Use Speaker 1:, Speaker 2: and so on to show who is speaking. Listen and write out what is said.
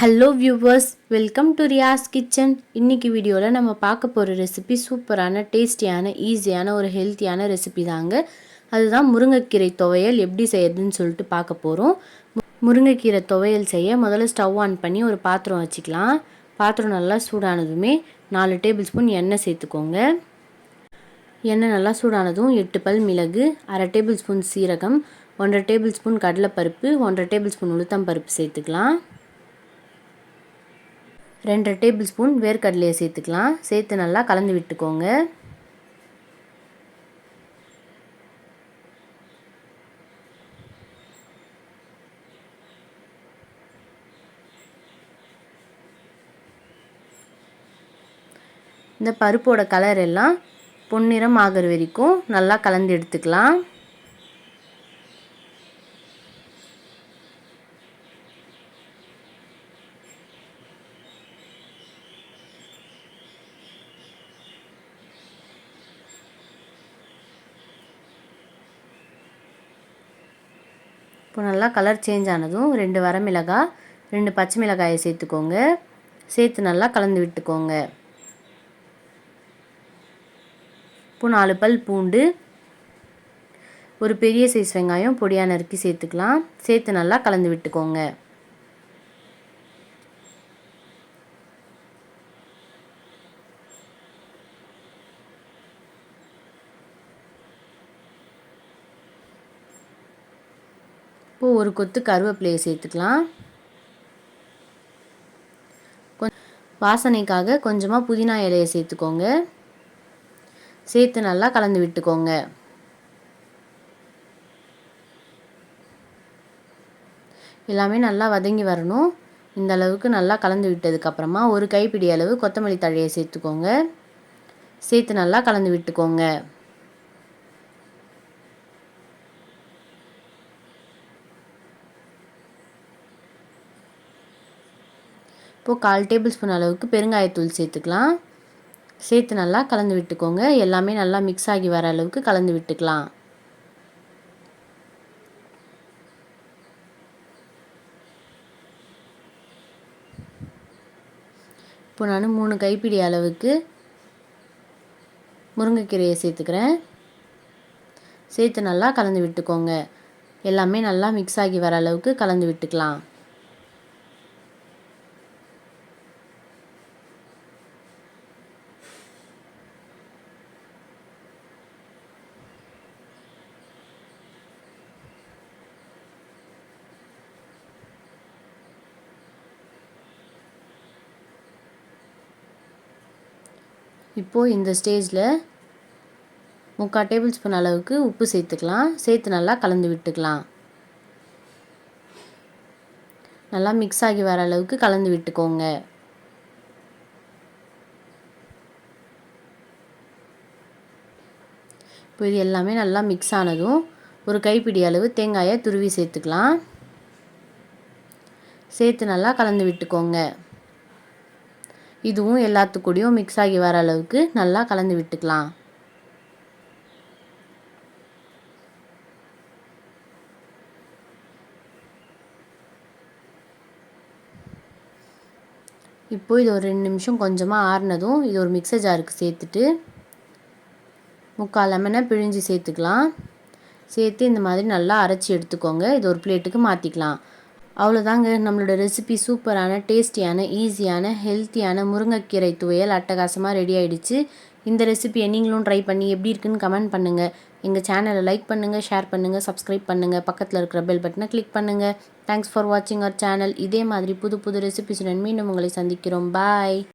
Speaker 1: Hello viewers welcome to Riyas kitchen இன்னைக்கு வீடியோவில் நம்ம பார்க்க போகிற ரெசிபி சூப்பரான டேஸ்டியான ஈஸியான ஒரு ஹெல்த்தியான ரெசிபி தாங்க. அதுதான் முருங்கைக்கீரை துவையல் எப்படி செய்யறதுன்னு சொல்லிட்டு பார்க்க போகிறோம் முருங்கைக்கீரை துவையல் செய்ய முதல்ல ஸ்டவ் ஆன் பண்ணி ஒரு பாத்திரம் வச்சுக்கலாம். பாத்திரம் நல்லா சூடானதுமே நாலு டேபிள் ஸ்பூன் எண்ணெய் சேர்த்துக்கோங்க. எண்ணெய் நல்லா சூடானதும் எட்டு பல் மிளகு அரை டேபிள் ஸ்பூன் சீரகம் ஒன்றரை டேபிள் ஸ்பூன் கடலைப்பருப்பு ஒன்றரை டேபிள் ஸ்பூன் உளுத்தம் பருப்பு சேர்த்துக்கலாம். ரெண்டரை டேபிள் ஸ்பூன் வேர்க்கடலையை சேர்த்துக்கலாம். சேர்த்து நல்லா கலந்து விட்டுக்கோங்க. இந்த பருப்போட கலர் எல்லாம் பொன்னிறம் ஆகிற வரைக்கும் நல்லா கலந்து எடுத்துக்கலாம். இப்போ நல்லா கலர் சேஞ்ச் ஆனதும் ரெண்டு வரமிளகாய் ரெண்டு பச்சை மிளகாயை சேர்த்துக்கோங்க. சேர்த்து நல்லா கலந்து விட்டுக்கோங்க. இப்போ நாலு பல் பூண்டு ஒரு பெரிய சைஸ் வெங்காயம் பொடியாக நறுக்கி சேர்த்துக்கலாம். சேர்த்து நல்லா கலந்து விட்டுக்கோங்க. இப்போது ஒரு கொத்து கருவேப்பிலையை சேர்த்துக்கலாம். வாசனைக்காக கொஞ்சமாக புதினா இலையை சேர்த்துக்கோங்க. சேர்த்து நல்லா கலந்து விட்டுக்கோங்க. எல்லாமே நல்லா வதங்கி வரணும். இந்த அளவுக்கு நல்லா கலந்து விட்டதுக்கப்புறமா ஒரு கைப்பிடி அளவு கொத்தமல்லி தழையை சேர்த்துக்கோங்க. சேர்த்து நல்லா கலந்து விட்டுக்கோங்க. இப்போது கால் டேபிள் ஸ்பூன் அளவுக்கு பெருங்காயத்தூள் சேர்த்துக்கலாம். சேர்த்து நல்லா கலந்து விட்டுக்கோங்க. எல்லாமே நல்லா மிக்ஸ் ஆகி வர அளவுக்கு கலந்து விட்டுக்கலாம். இப்போ நான் மூணு கைப்பிடி அளவுக்கு முருங்கைக்கீரையை சேர்த்துக்கிறேன். சேர்த்து நல்லா கலந்து விட்டுக்கோங்க. எல்லாமே நல்லா மிக்ஸ் ஆகி வர அளவுக்கு கலந்து விட்டுக்கலாம். இப்போது இந்த ஸ்டேஜில் முக்கால் டேபிள் ஸ்பூன் அளவுக்கு உப்பு சேர்த்துக்கலாம். சேர்த்து நல்லா கலந்து விட்டுக்கலாம். நல்லா மிக்ஸ் ஆகி வர அளவுக்கு கலந்து விட்டுக்கோங்க. இப்போ இது எல்லாமே நல்லா மிக்ஸ் ஆனதும் ஒரு கைப்பிடி அளவு தேங்காயை துருவி சேர்த்துக்கலாம். சேர்த்து நல்லா கலந்து விட்டுக்கோங்க. இதுவும் எல்லாத்துக்கூடையும் மிக்ஸ் ஆகி வர அளவுக்கு நல்லா கலந்து விட்டுக்கலாம். இப்போது இது ஒரு ரெண்டு நிமிஷம் கொஞ்சமாக ஆறுனதும் இது ஒரு மிக்சர் ஜாருக்கு சேர்த்துட்டு முக்கால் லெமனை பிழிஞ்சு சேர்த்துக்கலாம். சேர்த்து இந்த மாதிரி நல்லா அரைச்சி எடுத்துக்கோங்க. இது ஒரு பிளேட்டுக்கு மாற்றிக்கலாம் அவ்வளோதாங்க நம்மளோட ரெசிபி சூப்பரான டேஸ்டியான ஈஸியான ஹெல்த்தியான முருங்கைக்கீரை துவையல் அட்டகாசமாக ரெடி ஆகிடுச்சு இந்த ரெசிபியை நீங்களும் ட்ரை பண்ணி எப்படி இருக்குன்னு கமெண்ட் பண்ணுங்கள் எங்கள் சேனலை லைக் பண்ணுங்கள் ஷேர் பண்ணுங்கள் சப்ஸ்கிரைப் பண்ணுங்கள் பக்கத்தில் இருக்கிற பெல் பட்டனை கிளிக் பண்ணுங்கள் தேங்க்ஸ் ஃபார் வாட்சிங் அவர் சேனல் இதே மாதிரி புது புது ரெசிபிஸுடன் மீண்டும் உங்களை சந்திக்கிறோம். பாய்